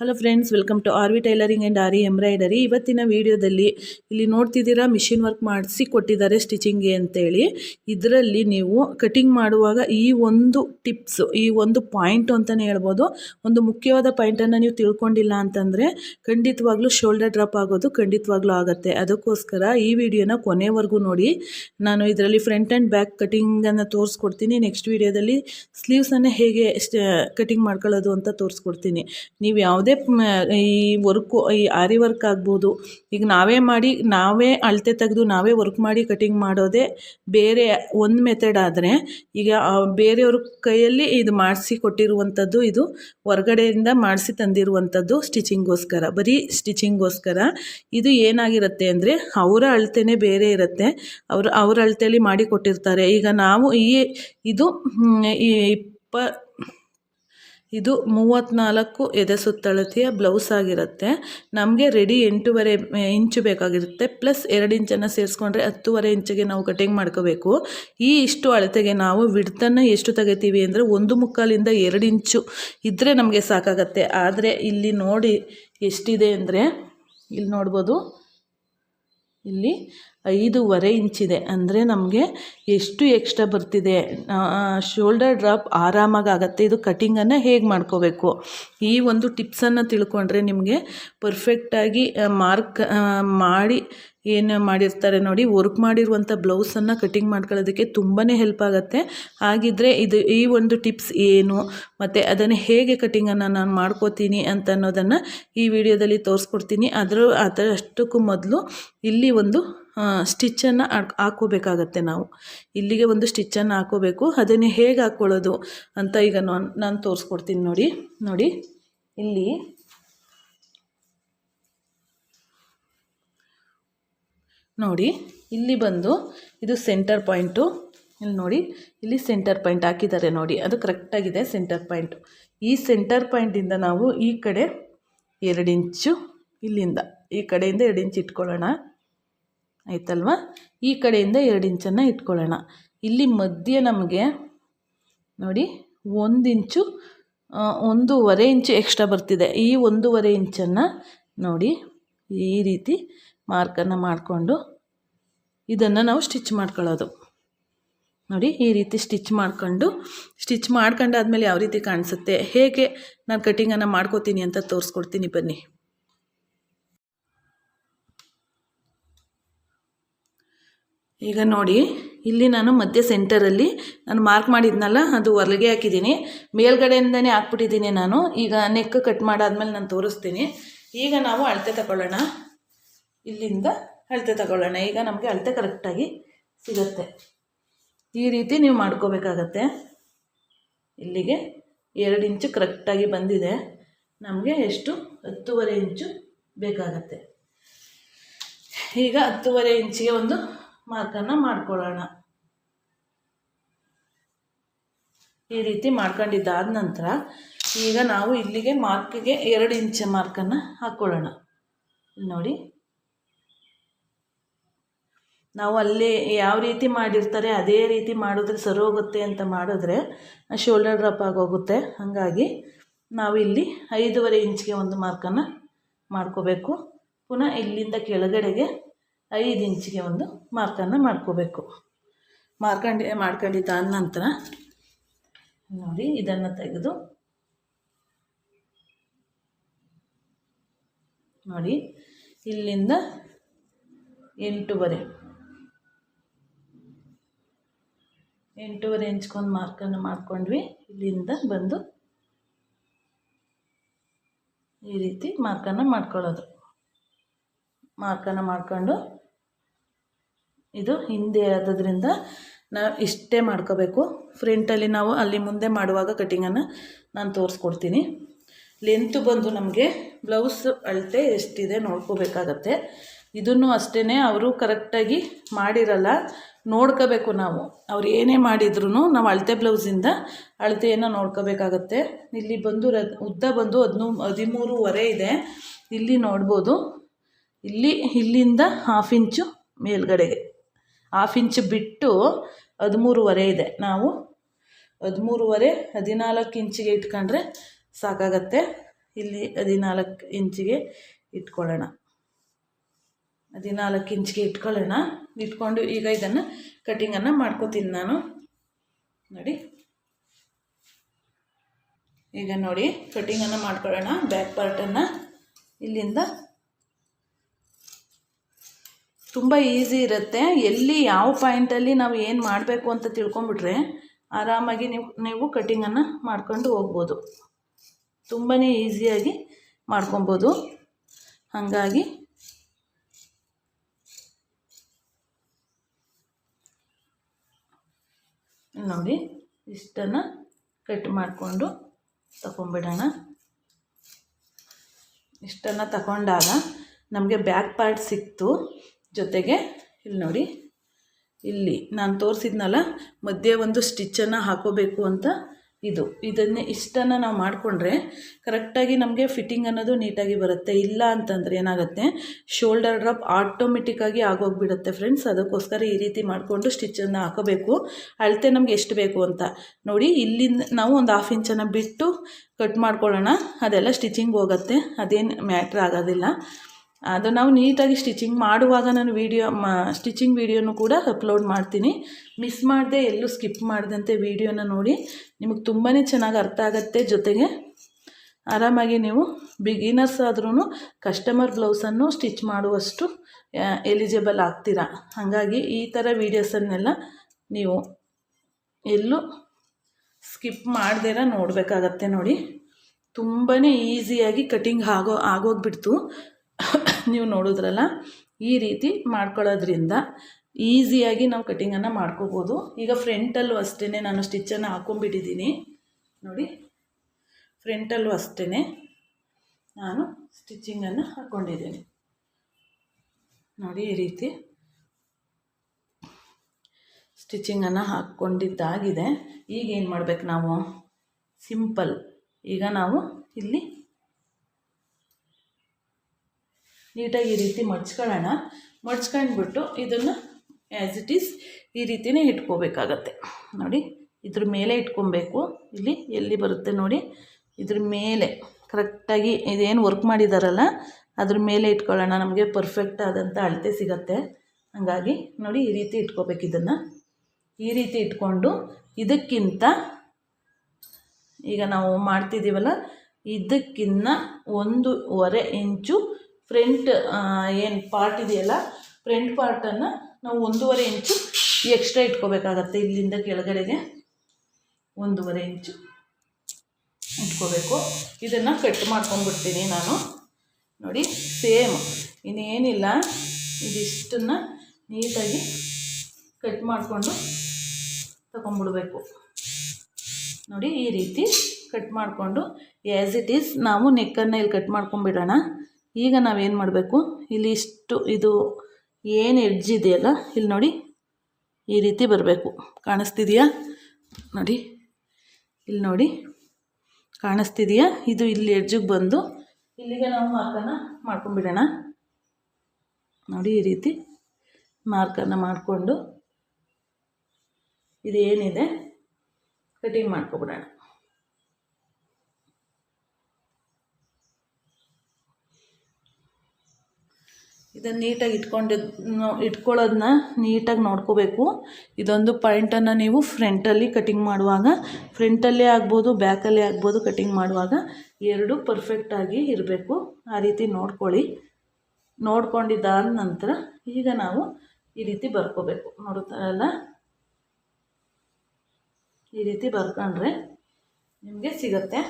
Hello friends welcome to R V tailoring and aari embroidery ಇವತ್ತಿನ ವಿಡಿಯೋದಲ್ಲಿ ಇಲ್ಲಿ ನೋಡ್ತಿದ್ದೀರಾ ಮಿಷಿನ್ ವರ್ಕ್ ಮಾಡಿಸಿ ಕೊಟ್ಟಿದ್ದಾರೆ ಸ್ಟಿಚಿಂಗ್ಗೆ ಅಂತೇಳಿ. ಇದರಲ್ಲಿ ನೀವು ಕಟಿಂಗ್ ಮಾಡುವಾಗ ಈ ಒಂದು ಟಿಪ್ಸ್ ಈ ಒಂದು ಪಾಯಿಂಟ್ ಅಂತಲೇ ಹೇಳ್ಬೋದು. ಒಂದು ಮುಖ್ಯವಾದ ಪಾಯಿಂಟನ್ನು ನೀವು ತಿಳ್ಕೊಂಡಿಲ್ಲ ಅಂತಂದರೆ ಖಂಡಿತವಾಗ್ಲೂ ಶೋಲ್ಡರ್ ಡ್ರಾಪ್ ಆಗೋದು ಖಂಡಿತವಾಗ್ಲೂ ಆಗುತ್ತೆ. ಅದಕ್ಕೋಸ್ಕರ ಈ ವಿಡಿಯೋನ ಕೊನೆವರೆಗೂ ನೋಡಿ. ನಾನು ಇದರಲ್ಲಿ ಫ್ರಂಟ್ ಆ್ಯಂಡ್ ಬ್ಯಾಕ್ ಕಟಿಂಗನ್ನು ತೋರಿಸ್ಕೊಡ್ತೀನಿ. ನೆಕ್ಸ್ಟ್ ವಿಡಿಯೋದಲ್ಲಿ ಸ್ಲೀವ್ಸನ್ನು ಹೇಗೆ ಕಟಿಂಗ್ ಮಾಡ್ಕೊಳ್ಳೋದು ಅಂತ ತೋರಿಸ್ಕೊಡ್ತೀನಿ. ನೀವು ಯಾವುದೇ ಈ ವರ್ಕು ಈ ಆರಿ ವರ್ಕ್ ಆಗ್ಬೋದು. ಈಗ ನಾವೇ ಮಾಡಿ, ನಾವೇ ಅಳತೆ ತೆಗೆದು ನಾವೇ ವರ್ಕ್ ಮಾಡಿ ಕಟಿಂಗ್ ಮಾಡೋದೇ ಬೇರೆ ಒಂದು ಮೆಥಡ್ ಆದರೆ ಈಗ ಬೇರೆಯವ್ರ ಕೈಯಲ್ಲಿ ಇದು ಮಾಡಿಸಿ ಕೊಟ್ಟಿರುವಂಥದ್ದು ಇದು ಹೊರಗಡೆಯಿಂದ ಮಾಡಿಸಿ ತಂದಿರುವಂಥದ್ದು ಸ್ಟಿಚಿಂಗೋಸ್ಕರ ಬರೀ ಸ್ಟಿಚಿಂಗೋಸ್ಕರ ಇದು ಏನಾಗಿರುತ್ತೆ ಅಂದರೆ ಅವರ ಅಳತೆನೇ ಬೇರೆ ಇರುತ್ತೆ. ಅವರು, ಅವ್ರ ಅಳತೆಯಲ್ಲಿ ಮಾಡಿ ಕೊಟ್ಟಿರ್ತಾರೆ. ಈಗ ನಾವು ಈ, ಇದು ಇಪ್ಪ ಇದು ಮೂವತ್ತ್ನಾಲ್ಕು ಎದೆ ಸುತ್ತಳತೆಯ ಬ್ಲೌಸ್ ಆಗಿರುತ್ತೆ. ನಮಗೆ ರೆಡಿ ಎಂಟೂವರೆ ಇಂಚು ಬೇಕಾಗಿರುತ್ತೆ. ಪ್ಲಸ್ ಎರಡು ಇಂಚನ್ನು ಸೇರಿಸ್ಕೊಂಡ್ರೆ ಹತ್ತುವರೆ ಇಂಚಿಗೆ ನಾವು ಕಟಿಂಗ್ ಮಾಡ್ಕೋಬೇಕು. ಈ ಇಷ್ಟು ಅಳತೆಗೆ ನಾವು ವಿಡ್ತನ್ನು ಎಷ್ಟು ತೆಗಿತೀವಿ ಅಂದರೆ ಒಂದು ಮುಕ್ಕಾಲಿಂದ ಎರಡು ಇಂಚು ಇದ್ದರೆ ನಮಗೆ ಸಾಕಾಗತ್ತೆ. ಆದರೆ ಇಲ್ಲಿ ನೋಡಿ ಎಷ್ಟಿದೆ ಅಂದರೆ, ಇಲ್ಲಿ ನೋಡ್ಬೋದು. ಇಲ್ಲಿ ಐದೂವರೆ ಇಂಚಿದೆ ಅಂದರೆ ನಮಗೆ ಎಷ್ಟು ಎಕ್ಸ್ಟ್ರಾ ಬರ್ತಿದೆ? ಶೋಲ್ಡರ್ ಡ್ರಾಪ್ ಆರಾಮಾಗಿ ಆಗುತ್ತೆ. ಇದು ಕಟಿಂಗನ್ನು ಹೇಗೆ ಮಾಡ್ಕೋಬೇಕು? ಈ ಒಂದು ಟಿಪ್ಸನ್ನು ತಿಳ್ಕೊಂಡ್ರೆ ನಿಮಗೆ ಪರ್ಫೆಕ್ಟಾಗಿ ಮಾರ್ಕ್ ಮಾಡಿ ಏನು ಮಾಡಿರ್ತಾರೆ ನೋಡಿ ವರ್ಕ್ ಮಾಡಿರುವಂಥ ಬ್ಲೌಸನ್ನು ಕಟಿಂಗ್ ಮಾಡ್ಕೊಳ್ಳೋದಕ್ಕೆ ತುಂಬಾ ಹೆಲ್ಪ್ ಆಗುತ್ತೆ. ಹಾಗಿದ್ದರೆ ಇದು ಈ ಒಂದು ಟಿಪ್ಸ್ ಏನು, ಮತ್ತು ಅದನ್ನು ಹೇಗೆ ಕಟಿಂಗನ್ನು ನಾನು ಮಾಡ್ಕೋತೀನಿ ಅಂತ ಅನ್ನೋದನ್ನು ಈ ವಿಡಿಯೋದಲ್ಲಿ ತೋರಿಸ್ಕೊಡ್ತೀನಿ. ಅದರ, ಅದರಷ್ಟಕ್ಕೂ ಮೊದಲು ಇಲ್ಲಿ ಒಂದು ಸ್ಟಿಚ್ಚನ್ನು ಹಾಕೋಬೇಕಾಗತ್ತೆ ನಾವು. ಇಲ್ಲಿಗೆ ಒಂದು ಸ್ಟಿಚ್ಚನ್ನು ಹಾಕೋಬೇಕು ಅದನ್ನು ಹೇಗೆ ಹಾಕ್ಕೊಳ್ಳೋದು ಅಂತ ಈಗ ನಾನು ನಾನು ತೋರಿಸ್ಕೊಡ್ತೀನಿ ನೋಡಿ ನೋಡಿ. ಇಲ್ಲಿ ನೋಡಿ, ಇಲ್ಲಿ ಬಂದು ಇದು ಸೆಂಟರ್ ಪಾಯಿಂಟು ಇಲ್ಲಿ ನೋಡಿ, ಇಲ್ಲಿ ಸೆಂಟರ್ ಪಾಯಿಂಟ್ ಹಾಕಿದ್ದಾರೆ ನೋಡಿ, ಅದು ಕರೆಕ್ಟಾಗಿದೆ ಸೆಂಟರ್ ಪಾಯಿಂಟು ಈ ಸೆಂಟರ್ ಪಾಯಿಂಟಿಂದ ನಾವು ಈ ಕಡೆ ಎರಡು ಇಂಚು ಇಲ್ಲಿಂದ, ಈ ಕಡೆಯಿಂದ ಎರಡು ಇಂಚು ಇಟ್ಕೊಳ್ಳೋಣ. ಆಯ್ತಲ್ವಾ? ಈ ಕಡೆಯಿಂದ ಎರಡು ಇಂಚನ್ನು ಇಟ್ಕೊಳ್ಳೋಣ. ಇಲ್ಲಿ ಮಧ್ಯೆ ನಮಗೆ ನೋಡಿ, ಒಂದು ಇಂಚು ಒಂದೂವರೆ ಇಂಚು ಎಕ್ಸ್ಟ್ರಾ ಬರ್ತಿದೆ. ಈ ಒಂದೂವರೆ ಇಂಚನ್ನು ನೋಡಿ, ಈ ರೀತಿ ಮಾರ್ಕನ್ನು ಮಾಡಿಕೊಂಡು ಇದನ್ನು ನಾವು ಸ್ಟಿಚ್ ಮಾಡ್ಕೊಳ್ಳೋದು. ನೋಡಿ, ಈ ರೀತಿ ಸ್ಟಿಚ್ ಮಾಡ್ಕೊಂಡು, ಸ್ಟಿಚ್ ಮಾಡ್ಕೊಂಡಾದ್ಮೇಲೆ ಯಾವ ರೀತಿ ಕಾಣಿಸುತ್ತೆ, ಹೇಗೆ ನಾನು ಕಟ್ಟಿಂಗನ್ನು ಮಾಡ್ಕೋತೀನಿ ಅಂತ ತೋರಿಸ್ಕೊಡ್ತೀನಿ ಬನ್ನಿ. ಈಗ ನೋಡಿ, ಇಲ್ಲಿ ನಾನು ಮಧ್ಯ ಸೆಂಟರಲ್ಲಿ ನಾನು ಮಾರ್ಕ್ ಮಾಡಿದ್ನಲ್ಲ, ಅದು ಹೊರಗೆ ಹಾಕಿದ್ದೀನಿ. ಮೇಲ್ಗಡೆಯಿಂದನೇ ಹಾಕ್ಬಿಟ್ಟಿದ್ದೀನಿ ನಾನು. ಈಗ ನೆಕ್ ಕಟ್ ಮಾಡಾದ್ಮೇಲೆ ನಾನು ತೋರಿಸ್ತೀನಿ. ಈಗ ನಾವು ಅಳತೆ ತಗೊಳ್ಳೋಣ. ಇಲ್ಲಿಂದ ಅಳತೆ ತಗೊಳ್ಳೋಣ. ಈಗ ನಮಗೆ ಅಳತೆ ಕರೆಕ್ಟಾಗಿ ಸಿಗುತ್ತೆ. ಈ ರೀತಿ ನೀವು ಮಾಡ್ಕೋಬೇಕಾಗತ್ತೆ. ಇಲ್ಲಿಗೆ ಎರಡು ಇಂಚು ಕರೆಕ್ಟಾಗಿ ಬಂದಿದೆ. ನಮಗೆ ಎಷ್ಟು? ಹತ್ತೂವರೆ ಇಂಚು ಬೇಕಾಗತ್ತೆ. ಈಗ ಹತ್ತೂವರೆ ಇಂಚಿಗೆ ಒಂದು ಮಾರ್ಕನ್ನು ಮಾಡ್ಕೊಳ್ಳೋಣ. ಈ ರೀತಿ ಮಾಡ್ಕೊಂಡಿದ್ದಾದ ನಂತರ ಈಗ ನಾವು ಇಲ್ಲಿಗೆ ಮಾರ್ಕಿಗೆ ಎರಡು ಇಂಚ್ ಮಾರ್ಕನ್ನು ಹಾಕ್ಕೊಳ್ಳೋಣ ನೋಡಿ. ನಾವು ಅಲ್ಲಿ ಯಾವ ರೀತಿ ಮಾಡಿರ್ತಾರೆ ಅದೇ ರೀತಿ ಮಾಡಿದ್ರೆ ಸರಿ ಹೋಗುತ್ತೆ ಅಂತ ಮಾಡಿದ್ರೆ ಶೋಲ್ಡರ್ ಡ್ರಾಪ್ ಆಗೋಗುತ್ತೆ. ಹಾಗಾಗಿ ನಾವು ಇಲ್ಲಿ ಐದೂವರೆ ಇಂಚ್ಗೆ ಒಂದು ಮಾರ್ಕನ್ನು ಮಾಡ್ಕೋಬೇಕು. ಪುನಃ ಇಲ್ಲಿಂದ ಕೆಳಗಡೆಗೆ ಐದು ಇಂಚಿಗೆ ಒಂದು ಮಾರ್ಕನ್ನು ಮಾಡ್ಕೋಬೇಕು. ಮಾರ್ಕಂಡು ಮಾಡ್ಕೊಂಡಿದ್ದಾದ ನಂತರ ನೋಡಿ ಇದನ್ನು ತೆಗೆದು ನೋಡಿ ಇಲ್ಲಿಂದ ಎಂಟೂವರೆ. ಎಂಟೂವರೆ ಇಂಚ್ಗೊಂದು ಮಾರ್ಕನ್ನು ಮಾಡ್ಕೊಂಡ್ವಿ. ಇಲ್ಲಿಂದ ಬಂದು ಈ ರೀತಿ ಮಾರ್ಕನ್ನು ಮಾಡ್ಕೊಳ್ಳೋದು. ಮಾರ್ಕನ್ನು ಮಾಡಿಕೊಂಡು ಇದು ಹಿಂದೆ ಆದದ್ರಿಂದ ನಾವು ಇಷ್ಟೇ ಮಾಡ್ಕೋಬೇಕು. ಫ್ರಂಟಲ್ಲಿ ನಾವು ಅಲ್ಲಿ ಮುಂದೆ ಮಾಡುವಾಗ ಕಟಿಂಗನ್ನು ನಾನು ತೋರಿಸ್ಕೊಡ್ತೀನಿ. ಲೆಂತು ಬಂದು ನಮಗೆ ಬ್ಲೌಸ್ ಅಳತೆ ಎಷ್ಟಿದೆ ನೋಡ್ಕೋಬೇಕಾಗತ್ತೆ. ಇದನ್ನು ಅಷ್ಟೇ ಅವರು ಕರೆಕ್ಟಾಗಿ ಮಾಡಿರಲ್ಲ. ನೋಡ್ಕೋಬೇಕು ನಾವು. ಅವ್ರು ಏನೇ ಮಾಡಿದ್ರು ನಾವು ಅಳತೆ ಬ್ಲೌಸಿಂದ ಅಳತೆಯನ್ನು ನೋಡ್ಕೋಬೇಕಾಗತ್ತೆ. ಇಲ್ಲಿ ಬಂದು ಉದ್ದ ಬಂದು ಹದಿನೂ, ಹದಿಮೂರುವರೆ ಇದೆ. ಇಲ್ಲಿ ನೋಡ್ಬೋದು. ಇಲ್ಲಿ, ಇಲ್ಲಿಂದ ಹಾಫ್ ಇಂಚು ಮೇಲ್ಗಡೆಗೆ. ಹಾಫ್ ಇಂಚ್ ಬಿಟ್ಟು ಹದಿಮೂರುವರೆ ಇದೆ. ನಾವು ಹದಿಮೂರುವರೆ, ಹದಿನಾಲ್ಕು ಇಂಚಿಗೆ ಇಟ್ಕೊಂಡ್ರೆ ಸಾಕಾಗತ್ತೆ. ಇಲ್ಲಿ ಹದಿನಾಲ್ಕು ಇಂಚಿಗೆ ಇಟ್ಕೊಳ್ಳೋಣ. ಹದಿನಾಲ್ಕು ಇಂಚಿಗೆ ಇಟ್ಕೊಳ್ಳೋಣ. ಇಟ್ಕೊಂಡು ಈಗ ಇದನ್ನು ಕಟ್ಟಿಂಗನ್ನು ಮಾಡ್ಕೋತೀನಿ ನಾನು. ನೋಡಿ. ಈಗ ನೋಡಿ ಕಟ್ಟಿಂಗನ್ನು ಮಾಡ್ಕೊಳ್ಳೋಣ. ಬ್ಯಾಕ್ ಪಾರ್ಟನ್ನು ಇಲ್ಲಿಂದ. ತುಂಬ ಈಸಿ ಇರುತ್ತೆ. ಎಲ್ಲಿ ಯಾವ ಪಾಯಿಂಟಲ್ಲಿ ನಾವು ಏನು ಮಾಡಬೇಕು ಅಂತ ತಿಳ್ಕೊಂಬಿಟ್ರೆ ಆರಾಮಾಗಿ ನೀವು ನೀವು ಕಟ್ಟಿಂಗನ್ನು ಮಾಡ್ಕೊಂಡು ಹೋಗ್ಬೋದು. ತುಂಬಾ ಈಸಿಯಾಗಿ ಮಾಡ್ಕೊಬೋದು. ಹಾಗಾಗಿ ನೋಡಿ, ಇಷ್ಟನ್ನು ಕಟ್ ಮಾಡಿಕೊಂಡು ತಗೊಂಬಿಡೋಣ ಇಷ್ಟನ್ನು ತಗೊಂಡಾಗ ನಮಗೆ ಬ್ಯಾಕ್ ಪಾರ್ಟ್ ಸಿಕ್ತು. ಜೊತೆಗೆ ಇಲ್ಲಿ ನೋಡಿ, ಇಲ್ಲಿ ನಾನು ತೋರಿಸಿದ್ನಲ್ಲ, ಮಧ್ಯೆ ಒಂದು ಸ್ಟಿಚ್ಚನ್ನು ಹಾಕೋಬೇಕು ಅಂತ ಇದು. ಇದನ್ನೇ ಇಷ್ಟನ್ನು ನಾವು ಮಾಡಿಕೊಂಡ್ರೆ ಕರೆಕ್ಟಾಗಿ ನಮಗೆ ಫಿಟ್ಟಿಂಗ್ ಅನ್ನೋದು ನೀಟಾಗಿ ಬರುತ್ತೆ. ಇಲ್ಲ ಅಂತಂದರೆ ಏನಾಗುತ್ತೆ? ಶೋಲ್ಡರ್ ಡ್ರಾಪ್ ಆಟೋಮೆಟಿಕ್ಕಾಗಿ ಆಗೋಗ್ಬಿಡುತ್ತೆ ಫ್ರೆಂಡ್ಸ್. ಅದಕ್ಕೋಸ್ಕರ ಈ ರೀತಿ ಮಾಡಿಕೊಂಡು ಸ್ಟಿಚ್ಚನ್ನು ಹಾಕೋಬೇಕು. ಅಳತೆ ನಮಗೆ ಎಷ್ಟು ಬೇಕು ಅಂತ. ನೋಡಿ, ಇಲ್ಲಿಂದ ನಾವು ಒಂದು ಹಾಫ್ ಇಂಚನ್ನು ಬಿಟ್ಟು ಕಟ್ ಮಾಡ್ಕೊಳ್ಳೋಣ. ಅದೆಲ್ಲ ಸ್ಟಿಚಿಂಗ್ ಹೋಗುತ್ತೆ. ಅದೇನು ಮ್ಯಾಟ್ರ್ ಆಗೋದಿಲ್ಲ. ಅದು ನಾವು ನೀಟಾಗಿ ಸ್ಟಿಚಿಂಗ್ ಮಾಡುವಾಗ ನಾನು ವೀಡಿಯೋ, ಮಾ, ಸ್ಟಿಚಿಂಗ್ ವೀಡಿಯೋನು ಕೂಡ ಅಪ್ಲೋಡ್ ಮಾಡ್ತೀನಿ. ಮಿಸ್ ಮಾಡದೆ, ಎಲ್ಲೂ ಸ್ಕಿಪ್ ಮಾಡಿದಂತೆ ವೀಡಿಯೋನ ನೋಡಿ. ನಿಮಗೆ ತುಂಬಾ ಚೆನ್ನಾಗಿ ಅರ್ಥ ಆಗುತ್ತೆ ಜೊತೆಗೆ. ಆರಾಮಾಗಿ ನೀವು ಬಿಗಿನರ್ಸ್ ಆದ್ರೂ ಕಸ್ಟಮರ್ ಬ್ಲೌಸನ್ನು ಸ್ಟಿಚ್ ಮಾಡುವಷ್ಟು ಎಲಿಜಿಬಲ್ ಆಗ್ತೀರಾ. ಹಾಗಾಗಿ ಈ ಥರ ವೀಡಿಯೋಸನ್ನೆಲ್ಲ ನೀವು ಎಲ್ಲೂ ಸ್ಕಿಪ್ ಮಾಡ್ದಿರ ನೋಡಬೇಕಾಗತ್ತೆ ನೋಡಿ. ತುಂಬಾ ಈಸಿಯಾಗಿ ಕಟಿಂಗ್ ಆಗೋ, ಆಗೋಗ್ಬಿಡ್ತು. ನೀವು ನೋಡಿದ್ರಲ್ಲ, ಈ ರೀತಿ ಮಾಡ್ಕೊಳ್ಳೋದ್ರಿಂದ ಈಸಿಯಾಗಿ ನಾವು ಕಟ್ಟಿಂಗನ್ನು ಮಾಡ್ಕೋಬೋದು. ಈಗ ಫ್ರಂಟಲ್ಲೂ ಅಷ್ಟೇ ನಾನು ಸ್ಟಿಚ್ಚನ್ನು ಹಾಕೊಂಡ್ಬಿಟ್ಟಿದ್ದೀನಿ. ನೋಡಿ ಫ್ರಂಟಲ್ಲೂ ಅಷ್ಟೇ ನಾನು ಸ್ಟಿಚ್ಚಿಂಗನ್ನು ಹಾಕ್ಕೊಂಡಿದ್ದೀನಿ ನೋಡಿ, ಈ ರೀತಿ ಸ್ಟಿಚಿಂಗನ್ನು ಹಾಕ್ಕೊಂಡಿದ್ದಾಗಿದೆ ಈಗ ಏನು ಮಾಡ್ಬೇಕು ನಾವು? ಸಿಂಪಲ್ ಈಗ ನಾವು ಇಲ್ಲಿ ನೀಟಾಗಿ ಈ ರೀತಿ ಮಡ್ಚ್ಕೊಳ್ಳೋಣ. ಮಡ್ಚ್ಕೊಂಡ್ಬಿಟ್ಟು ಇದನ್ನು ಆ್ಯಸ್ ಇಟ್ ಈಸ್ ಈ ರೀತಿಯೇ ಇಟ್ಕೋಬೇಕಾಗತ್ತೆ. ನೋಡಿ, ಇದ್ರ ಮೇಲೆ ಇಟ್ಕೊಬೇಕು. ಇಲ್ಲಿ ಎಲ್ಲಿ ಬರುತ್ತೆ ನೋಡಿ, ಇದ್ರ ಮೇಲೆ. ಕರೆಕ್ಟಾಗಿ ಇದೇನು ವರ್ಕ್ ಮಾಡಿದಾರಲ್ಲ, ಅದ್ರ ಮೇಲೆ ಇಟ್ಕೊಳ್ಳೋಣ. ನಮಗೆ ಪರ್ಫೆಕ್ಟ್ ಆದಂಥ ಅಳತೆ ಸಿಗತ್ತೆ. ಹಾಗಾಗಿ ನೋಡಿ, ಈ ರೀತಿ ಇಟ್ಕೋಬೇಕು ಇದನ್ನು. ಈ ರೀತಿ ಇಟ್ಕೊಂಡು ಇದಕ್ಕಿಂತ ಈಗ ನಾವು ಮಾಡ್ತಿದ್ದೀವಲ್ಲ, ಇದಕ್ಕಿನ್ನ ಒಂದೂವರೆ ಇಂಚು ಫ್ರಂಟ್ ಏನು ಪಾರ್ಟ್ ಇದೆಯಲ್ಲ, ಫ್ರಂಟ್ ಪಾರ್ಟನ್ನು ನಾವು ಒಂದೂವರೆ ಇಂಚು ಎಕ್ಸ್ಟ್ರಾ ಇಟ್ಕೋಬೇಕಾಗತ್ತೆ ಇಲ್ಲಿಂದ ಕೆಳಗಡೆಗೆ. ಒಂದೂವರೆ ಇಂಚು ಇಟ್ಕೋಬೇಕು. ಇದನ್ನು ಕಟ್ ಮಾಡ್ಕೊಂಡ್ಬಿಡ್ತೀನಿ ನಾನು. ನೋಡಿ ಸೇಮ್ ಇನ್ನೇನಿಲ್ಲ. ಇದಿಷ್ಟನ್ನು ನೀಟಾಗಿ ಕಟ್ ಮಾಡಿಕೊಂಡು ತಗೊಂಡ್ಬಿಡ್ಬೇಕು. ನೋಡಿ, ಈ ರೀತಿ ಕಟ್ ಮಾಡಿಕೊಂಡು ಆ್ಯಸ್ ಇಟ್ ಈಸ್ ನಾವು ನೆಕ್ಕನ್ನು ಇಲ್ಲಿ ಕಟ್ ಮಾಡ್ಕೊಂಬಿಡೋಣ ಈಗ ನಾವೇನು ಮಾಡಬೇಕು? ಇಲ್ಲಿ ಇಷ್ಟು, ಇದು ಏನು ಎಡ್ಜ್ ಇದೆಯಲ್ಲ, ಇಲ್ಲಿ ನೋಡಿ, ಈ ರೀತಿ ಬರಬೇಕು. ಕಾಣಿಸ್ತಿದೆಯಾ? ನೋಡಿ, ಇಲ್ಲಿ ನೋಡಿ, ಕಾಣಿಸ್ತಿದೆಯಾ? ಇದು ಇಲ್ಲಿ ಎಡ್ಜಿಗೆ ಬಂದು ಇಲ್ಲಿಗೆ ನಾವು ಮಾರ್ಕನ್ನು ಮಾಡ್ಕೊಂಡ್ಬಿಡೋಣ. ನೋಡಿ, ಈ ರೀತಿ ಮಾರ್ಕನ್ನು ಮಾಡಿಕೊಂಡು ಇದೇನಿದೆ ಕಟಿಂಗ್ ಮಾಡ್ಕೊಬಿಡೋಣ. ಇದನ್ನು ನೀಟಾಗಿ ಇಟ್ಕೊಂಡು ಇಟ್ಕೊಳ್ಳೋದನ್ನ ನೀಟಾಗಿ ನೋಡ್ಕೋಬೇಕು. ಇದೊಂದು ಪಾಯಿಂಟನ್ನು ನೀವು ಫ್ರಂಟಲ್ಲಿ ಕಟಿಂಗ್ ಮಾಡುವಾಗ, ಫ್ರಂಟಲ್ಲೇ ಆಗ್ಬೋದು, ಬ್ಯಾಕಲ್ಲೇ ಆಗ್ಬೋದು ಕಟಿಂಗ್ ಮಾಡುವಾಗ ಎರಡು ಪರ್ಫೆಕ್ಟಾಗಿ ಇರಬೇಕು. ಆ ರೀತಿ ನೋಡ್ಕೊಳ್ಳಿ. ನೋಡ್ಕೊಂಡಿದ್ದಾದ ನಂತರ ಈಗ ನಾವು ಈ ರೀತಿ ಬರ್ಕೋಬೇಕು. ನೋಡುತ್ತಲ್ಲ ಈ ರೀತಿ ಬರ್ಕೊಂಡ್ರೆ ನಿಮಗೆ ಸಿಗುತ್ತೆ.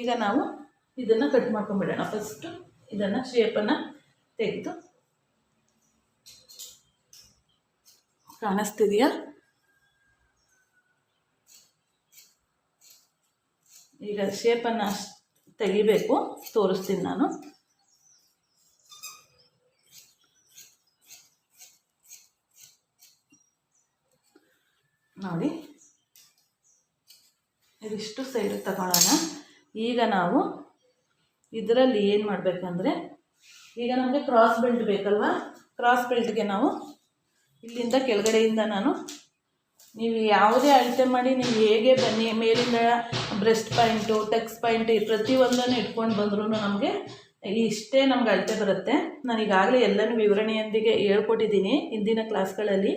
ಈಗ ನಾವು ಇದನ್ನು ಕಟ್ ಮಾಡ್ಕೊಂಬಿಡೋಣ ಫಸ್ಟು ಇದನ್ನು ಶೇಪನ್ನು ತೆಗೆದು ಕಾಣಿಸ್ತಿದೆಯಾ? ಈಗ ಶೇಪನ್ನು ತೆಗಿಬೇಕು, ತೋರಿಸ್ತೀನಿ ನಾನು. ನೋಡಿ. ಇದಿಷ್ಟು ಸೈಡ್ ತಗೊಳ್ಳೋಣ. ಈಗ ನಾವು ಇದರಲ್ಲಿ ಏನು ಮಾಡಬೇಕಂದ್ರೆ, ಈಗ ನಮಗೆ ಕ್ರಾಸ್ ಬೆಲ್ಟ್ ಬೇಕಲ್ವಾ? ಕ್ರಾಸ್ ಬೆಲ್ಟ್ಗೆ ನಾವು ಇಲ್ಲಿಂದ ಕೆಳಗಡೆಯಿಂದ ನಾನು ನೀವು ಯಾವುದೇ ಅಳತೆ ಮಾಡಿ ನೀವು ಹೇಗೆ ಬನ್ನಿ, ಮೇಲಿಂದ ಬ್ರೆಸ್ಟ್ ಪಾಯಿಂಟು ಟೆಕ್ಸ್ ಪಾಯಿಂಟ್ ಪ್ರತಿಯೊಂದನ್ನು ಇಟ್ಕೊಂಡು ಬಂದ್ರೂ ನಮಗೆ ಇಷ್ಟೇ ನಮ್ಗೆ ಅಳತೆ ಬರುತ್ತೆ. ನಾನು ಈಗಾಗಲೇ ಎಲ್ಲನೂ ವಿವರಣೆಯೊಂದಿಗೆ ಹೇಳ್ಕೊಟ್ಟಿದ್ದೀನಿ. ಹಿಂದಿನ ಕ್ಲಾಸ್ಗಳಲ್ಲಿ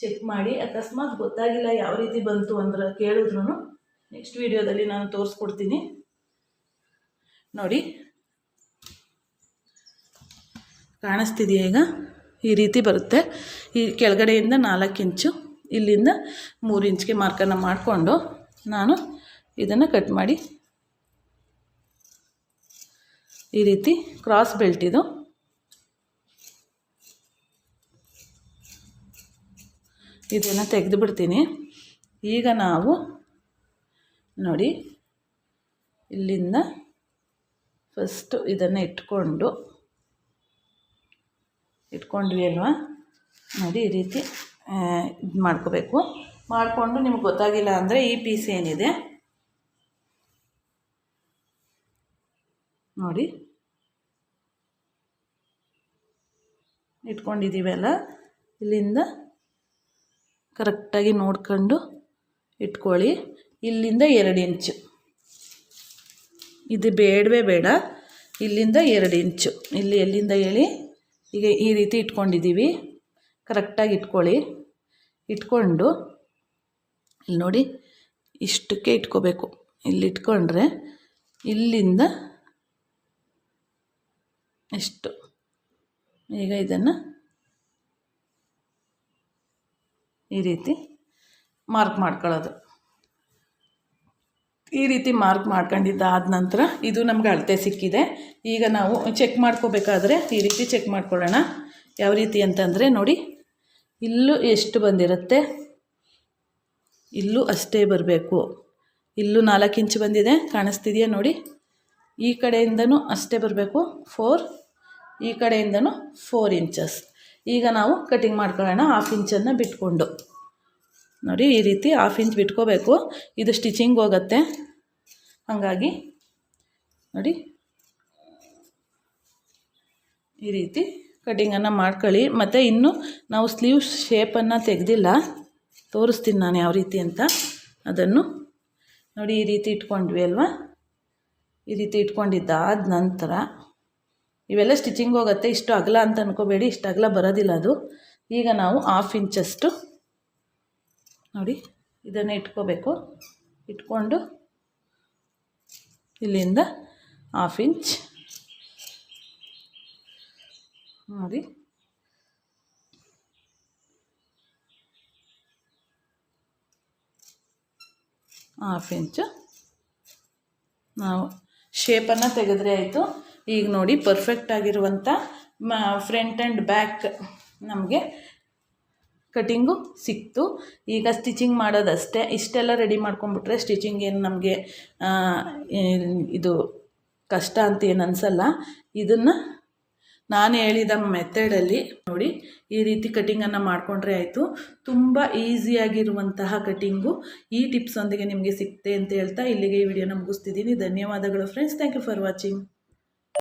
ಚೆಕ್ ಮಾಡಿ. ಅಕಸ್ಮಾತ್ ಗೊತ್ತಾಗಿಲ್ಲ ಯಾವ ರೀತಿ ಬಂತು ಅಂದ್ರೆ ಕೇಳಿದ್ರು ನೆಕ್ಸ್ಟ್ ವಿಡಿಯೋದಲ್ಲಿ ನಾನು ತೋರಿಸ್ಕೊಡ್ತೀನಿ. ನೋಡಿ. ಕಾಣಿಸ್ತಿದೆಯಾ ಈಗ? ಈ ರೀತಿ ಬರುತ್ತೆ. ಈ ಕೆಳಗಡೆಯಿಂದ ನಾಲ್ಕು ಇಂಚು, ಇಲ್ಲಿಂದ ಮೂರು ಇಂಚ್ಗೆ ಮಾರ್ಕನ್ನು ಮಾಡಿಕೊಂಡು ನಾನು ಇದನ್ನು ಕಟ್ ಮಾಡಿ. ಈ ರೀತಿ ಕ್ರಾಸ್ ಬೆಲ್ಟ್ ಇದು. ಇದನ್ನು ತೆಗೆದು ಬಿಡ್ತೀನಿ. ಈಗ ನಾವು ನೋಡಿ, ಇಲ್ಲಿಂದ ಫಸ್ಟು ಇದನ್ನು ಇಟ್ಕೊಂಡು ಇಟ್ಕೊಂಡ್ವಿ ಅಲ್ವಾ? ನೋಡಿ, ಈ ರೀತಿ ಇದು ಮಾಡ್ಕೋಬೇಕು. ಮಾಡಿಕೊಂಡು ನಿಮ್ಗೆ ಗೊತ್ತಾಗಿಲ್ಲ ಅಂದರೆ ಈ ಪೀಸ್ ಏನಿದೆ? ನೋಡಿ. ಇಟ್ಕೊಂಡಿದ್ದೀವಲ್ಲ ಇಲ್ಲಿಂದ ಕರೆಕ್ಟಾಗಿ ನೋಡ್ಕೊಂಡು ಇಟ್ಕೊಳ್ಳಿ. ಇಲ್ಲಿಂದ ಎರಡು ಇಂಚು ಇದು ಬೇಡವೇ ಬೇಡ. ಇಲ್ಲಿಂದ ಎರಡು ಇಂಚು ಇಲ್ಲಿ ಎಲ್ಲಿಂದ ಹೇಳಿ? ಈಗ ಈ ರೀತಿ ಇಟ್ಕೊಂಡಿದ್ದೀವಿ. ಕರೆಕ್ಟಾಗಿ ಇಟ್ಕೊಳ್ಳಿ. ಇಟ್ಕೊಂಡು, ಇಲ್ಲಿ ನೋಡಿ, ಇಷ್ಟಕ್ಕೆ ಇಟ್ಕೋಬೇಕು. ಇಲ್ಲಿ ಇಟ್ಕೊಂಡ್ರೆ ಇಲ್ಲಿಂದ ಇಷ್ಟು ಈಗ ಇದನ್ನು ಈ ರೀತಿ ಮಾರ್ಕ್ ಮಾಡ್ಕೊಳ್ಳೋದು. ಈ ರೀತಿ ಮಾರ್ಕ್ ಮಾಡ್ಕೊಂಡಿದ್ದಾದ ನಂತರ ಇದು ನಮ್ಗೆ ಅಳತೆ ಸಿಕ್ಕಿದೆ. ಈಗ ನಾವು ಚೆಕ್ ಮಾಡ್ಕೋಬೇಕಾದ್ರೆ ಈ ರೀತಿ ಚೆಕ್ ಮಾಡ್ಕೊಳ್ಳೋಣ. ಯಾವ ರೀತಿ ಅಂತಂದರೆ ನೋಡಿ, ಇಲ್ಲೂ ಎಷ್ಟು ಬಂದಿರುತ್ತೆ? ಇಲ್ಲೂ ಅಷ್ಟೇ ಬರಬೇಕು. ಇಲ್ಲೂ ನಾಲ್ಕು ಇಂಚು ಬಂದಿದೆ. ಕಾಣಿಸ್ತಿದೆಯಾ ನೋಡಿ? ಈ ಕಡೆಯಿಂದನೂ ಅಷ್ಟೇ ಬರಬೇಕು. ಫೋರ್ ಈ ಕಡೆಯಿಂದನೂ ಫೋರ್ ಇಂಚಸ್ ಈಗ ನಾವು ಕಟಿಂಗ್ ಮಾಡ್ಕೊಳ್ಳೋಣ. ಹಾಫ್ ಇಂಚನ್ನು ಬಿಟ್ಕೊಂಡು. ನೋಡಿ ಈ ರೀತಿ ಹಾಫ್ ಇಂಚ್ ಬಿಟ್ಕೋಬೇಕು. ಇದು ಸ್ಟಿಚಿಂಗ್ ಹೋಗುತ್ತೆ. ಹಾಗಾಗಿ ನೋಡಿ ಈ ರೀತಿ ಕಟ್ಟಿಂಗನ್ನು ಮಾಡ್ಕೊಳ್ಳಿ. ಮತ್ತು ಇನ್ನು ನಾವು ಸ್ಲೀವ್ ಶೇಪನ್ನು ತೆಗೆದಿಲ್ಲ. ತೋರಿಸ್ತೀನಿ ನಾನು ಯಾವ ರೀತಿ ಅಂತ. ಅದನ್ನು ನೋಡಿ ಈ ರೀತಿ ಇಟ್ಕೊಂಡ್ವಿ ಅಲ್ವಾ? ಈ ರೀತಿ ಇಟ್ಕೊಂಡಿದ್ದಾದ ನಂತರ ಇವೆಲ್ಲ ಸ್ಟಿಚಿಂಗ್ ಹೋಗುತ್ತೆ. ಇಷ್ಟು ಅಗಲ ಅಂತ ಅನ್ಕೋಬೇಡಿ. ಇಷ್ಟು ಅಗಲ ಬರೋದಿಲ್ಲ ಅದು. ಈಗ ನಾವು ಹಾಫ್ ಇಂಚಷ್ಟು ನೋಡಿ, ಇದನ್ನು ಇಟ್ಕೋಬೇಕು. ಇಟ್ಕೊಂಡು ಇಲ್ಲಿಂದ ಹಾಫ್ ಇಂಚ್ ನೋಡಿ. ಹಾಫ್ ಇಂಚು ನಾವು ಶೇಪನ್ನು ತೆಗೆದ್ರೆ ಆಯಿತು. ಈಗ ನೋಡಿ ಪರ್ಫೆಕ್ಟ್ ಆಗಿರುವಂಥ ಫ್ರಂಟ್ ಆ್ಯಂಡ್ ಬ್ಯಾಕ್ ನಮಗೆ ಕಟಿಂಗು ಸಿಕ್ತು. ಈಗ ಸ್ಟಿಚಿಂಗ್ ಮಾಡೋದಷ್ಟೇ. ಇಷ್ಟೆಲ್ಲ ರೆಡಿ ಮಾಡ್ಕೊಂಬಿಟ್ರೆ ಸ್ಟಿಚಿಂಗ್ ಏನು ನಮಗೆ ಇದು ಕಷ್ಟ ಅಂತ ಏನು ಅನಿಸಲ್ಲ. ಇದನ್ನು ನಾನು ಹೇಳಿದ ಮೆಥಡಲ್ಲಿ ನೋಡಿ, ಈ ರೀತಿ ಕಟಿಂಗನ್ನು ಮಾಡಿಕೊಂಡ್ರೆ ಆಯಿತು. ತುಂಬ ಈಸಿಯಾಗಿರುವಂತಹ ಕಟಿಂಗು. ಈ ಟಿಪ್ಸೊಂದಿಗೆ ನಿಮಗೆ ಸಿಕ್ತೆ ಅಂತ ಹೇಳ್ತಾ ಇಲ್ಲಿಗೆ ಈ ವಿಡಿಯೋನ ಮುಗಿಸ್ತಿದ್ದೀನಿ. ಧನ್ಯವಾದಗಳು friends. Thank you for watching.